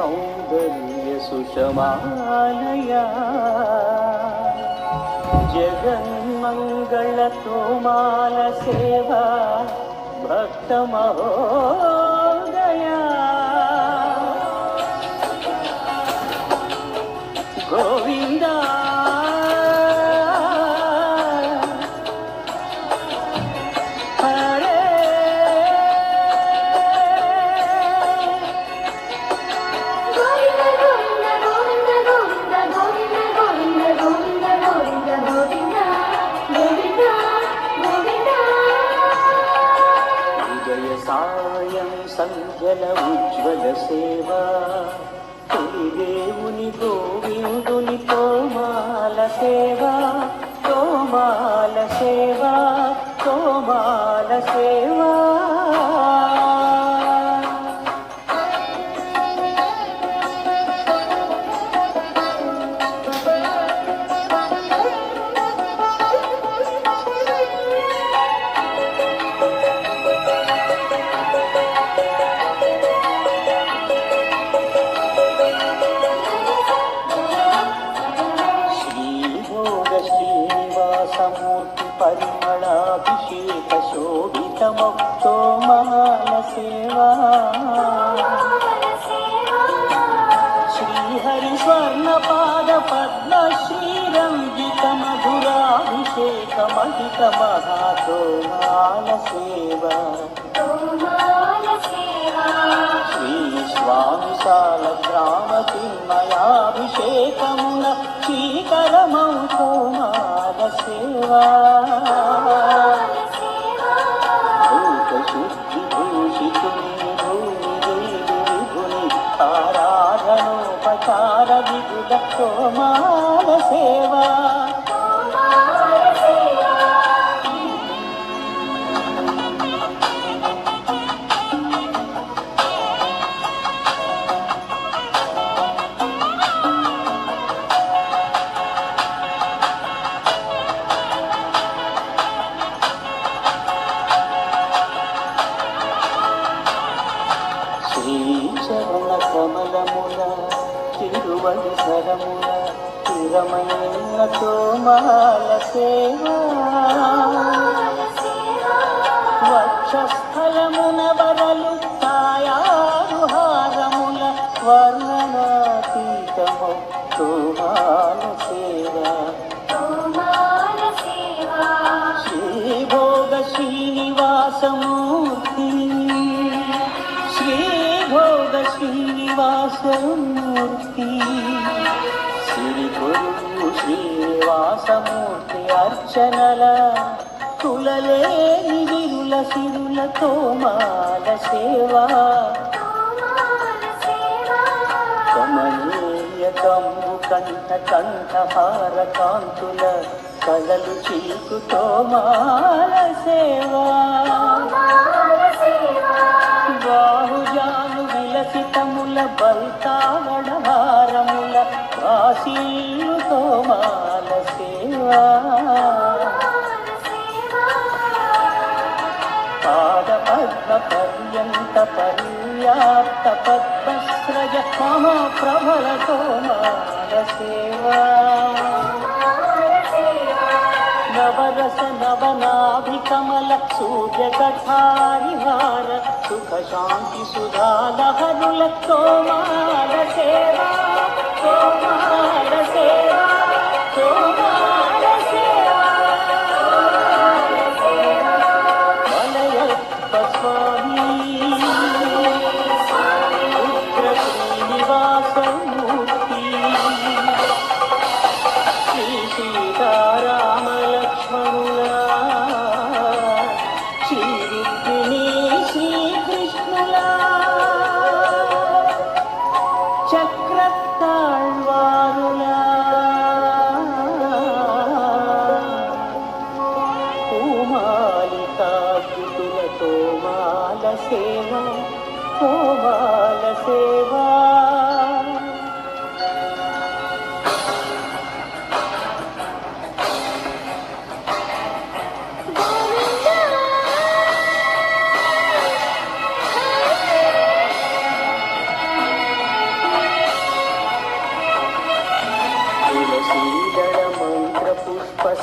सौन्दर्यसुषमालया जगन्मङ्गलतोमालसेवा भक्तमहोदया गोविन्दा పద్మశ్రీరంజిత మధురాభిషేక మహిత మహాతోమాల సేవ శ్రీ స్వామిశాల గ్రామ తిన్మయాభిషేకమున శ్రీకరమౌ సేవా కులలేని విరుల సిరుల తోమాల సేవా. కమనీయ కంబు కంఠ కంఠహార కాంతుల కళలు చీకు తోమాల సేవా. బాహుజాను విలసితముల బల్తావడహారముల వాసీలు తోమాల సేవా. पर्यन्त पर्याप्त पद्मस्रज मम प्रबलतो मानसेवा नवरस नवनाभिकमलसूर्यकथारिहार सुखशान्तिसुधालहनुलक्तो मानसेवा को मानसेवा को मा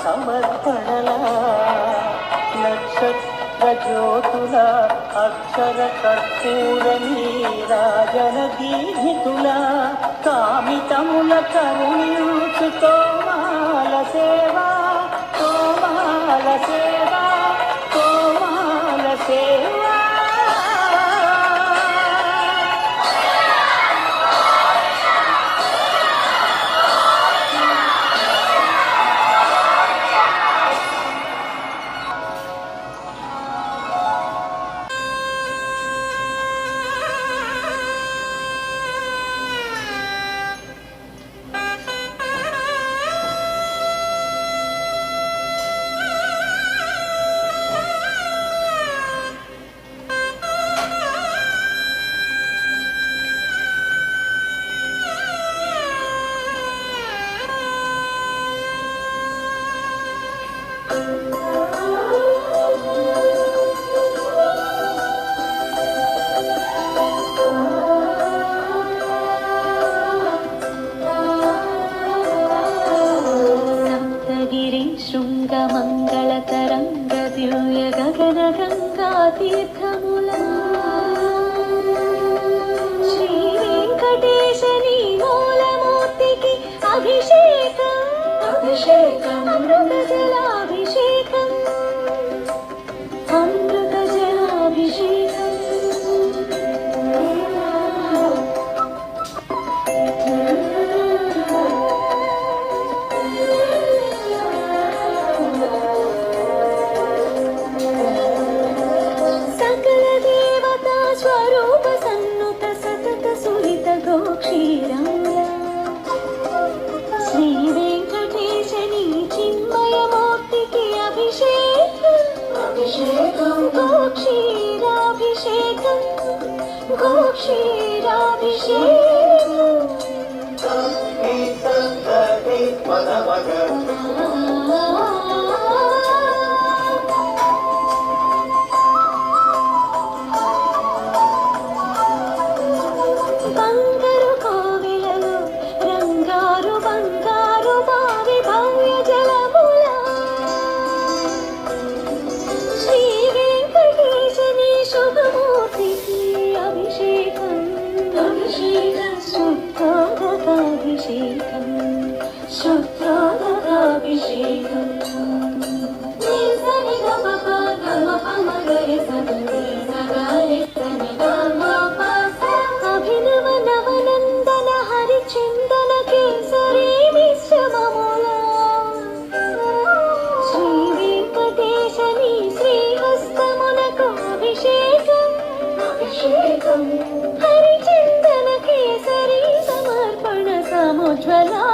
సమర్పణలా నక్షత్ర జ్యోతుల అక్షర కర్పూరని రాజన దీర్ఘితుల కామితముల కరుణించు తోమాల సేవ తోమాల సేవ. ಶ್ರೀ को क्षीराभिषेक संगीत संगीत पद विठ्ठला